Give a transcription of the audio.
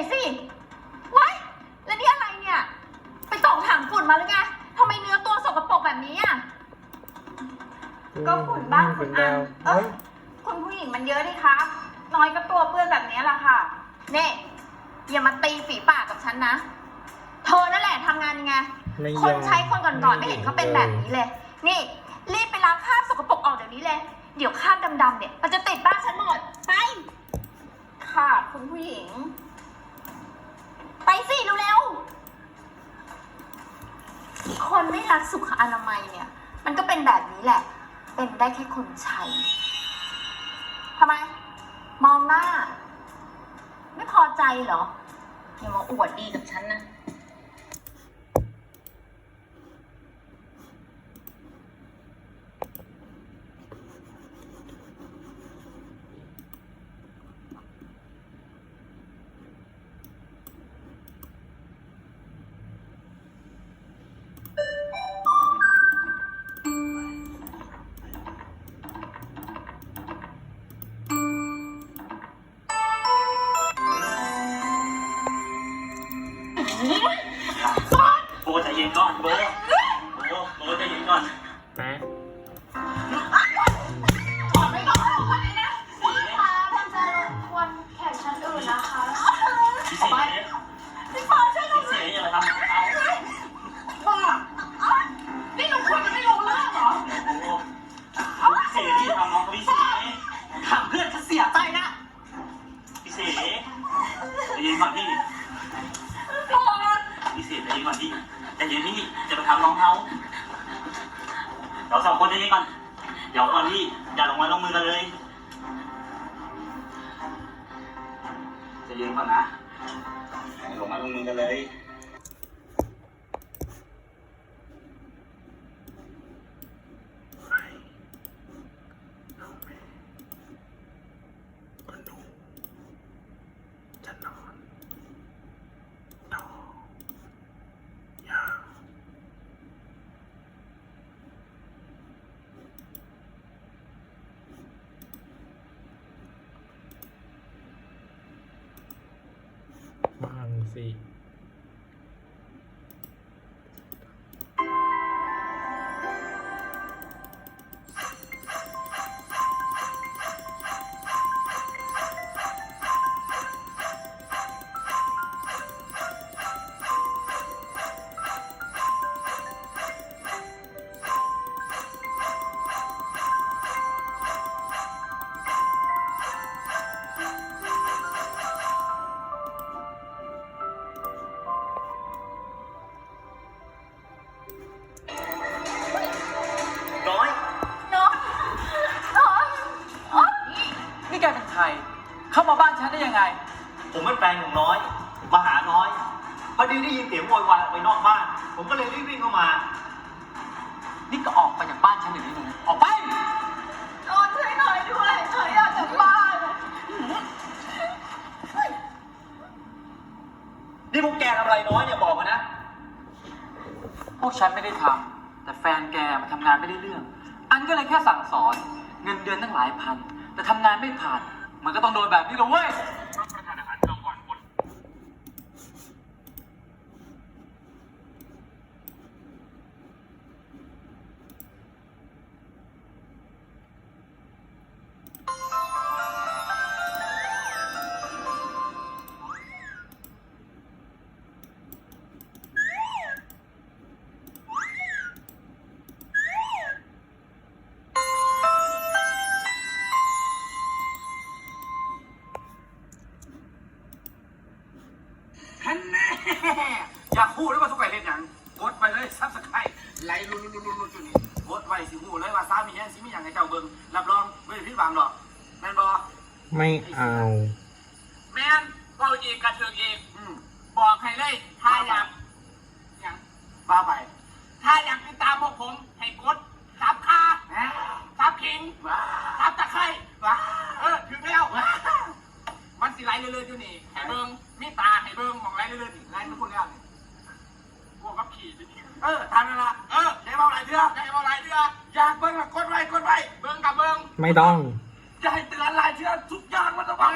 อยสิว้ายแล้วนี่อะไรเนี่ย ไปส่องถังฝุ่นมาหรือไงทำไมเนื้อตัวสกปรกแบบนี้อะ ก็ฝุ่นบ้างฝุ่นอันเอ้ยคุณผู้หญิงมันเยอะดิคะ น้อยก็ตัวเปื้อนแบบนี้แหละค่ะ เน่อย่ามาตีฝีปากกับฉันนะ เธอนั่นแหละทำงานยังไง คนใช้คนก่อนๆไม่เห็นเขาเป็นแบบนี้เลย นี่ รีบไปล้างคราบสกปรกออกเดี๋ยวนี้เลย เดี๋ยวคราบดำๆเนี่ย มันจะติดบ้านฉันหมด ไป ค่ะ คุณผู้หญิง สิเร็วๆ คนไม่รักสุขอนามัยเนี่ย มันก็เป็นแบบนี้แหละ เป็นได้แค่คนใช้ทำไม มองหน้า ไม่พอใจเหรอ อย่ามาอวดดีกับฉันนะ ย็นก่อนพี่ปอพี่เสกใจเย็นก่อนพี่ใจเย็นพี่จะไปทำน้องเขาเราสองคนใจเย็นก่อนเดี๋ยวก่อนพี่อย่าลงมาลงมือกันเลยใจเย็นก่อนนะอย่าลงมาลงมือกันเลย ก็หนูจะนอนต่ออย่า บ้ ผมเป็นแฟนของน้อย มาหาน้อย พอดีได้ยินเสียงโวยวายออกไปนอกบ้าน ผมก็เลยรีบวิ่งเข้ามา นี่ก็ออกไปจากบ้านฉันเดี๋ยวนี้เลยออกไปน้องช่วยหน่อยด้วยหน่อยอยากกลับบ้านนี่พวกแกทำอะไรน้อยเนี่ยบอกมานะ พวกฉันไม่ได้ทำแต่แฟนแกมันทำงานไม่ได้เรื่อง อันก็เลยแค่สั่งสอน เงินเดือนตั้งหลายพัน แต่ทำงานไม่ผ่าน มันก็ต้องโดนแบบนี้เลยเว้ย อยากพูดหรือว่าทุกคนเห็นอย่างกดไปเลยซับสไครต์ไหลลุลุลุลุลุจุดนี้กดไว้สิหูเลยว่าสามีแย่งสิมีอย่างให้เจ้าเบิ่งรับรองไม่ได้ผิดหวังหรอกแม่นบอไม่เอา แม่นเบาอีกกระเทือกอีกอืมบอกให้เลยถ้าอยากอย่างบ้าไปถ้าอยากติดตามพวกผมให้กดซับคาซับคิงซับตะไคร้เออถึงแล้วมันสิไหลเรื่อยๆอยู่นี่ เออทำนั่นละเออได้เบาหลายเดือได้เบาหลายเดืออยากเบิ่งละกดไว้กดไว้เบิ่งกับเบิ่งไม่ต้อง จะให้เตือนหลายเชื่อทุกอย่างมันต้องวา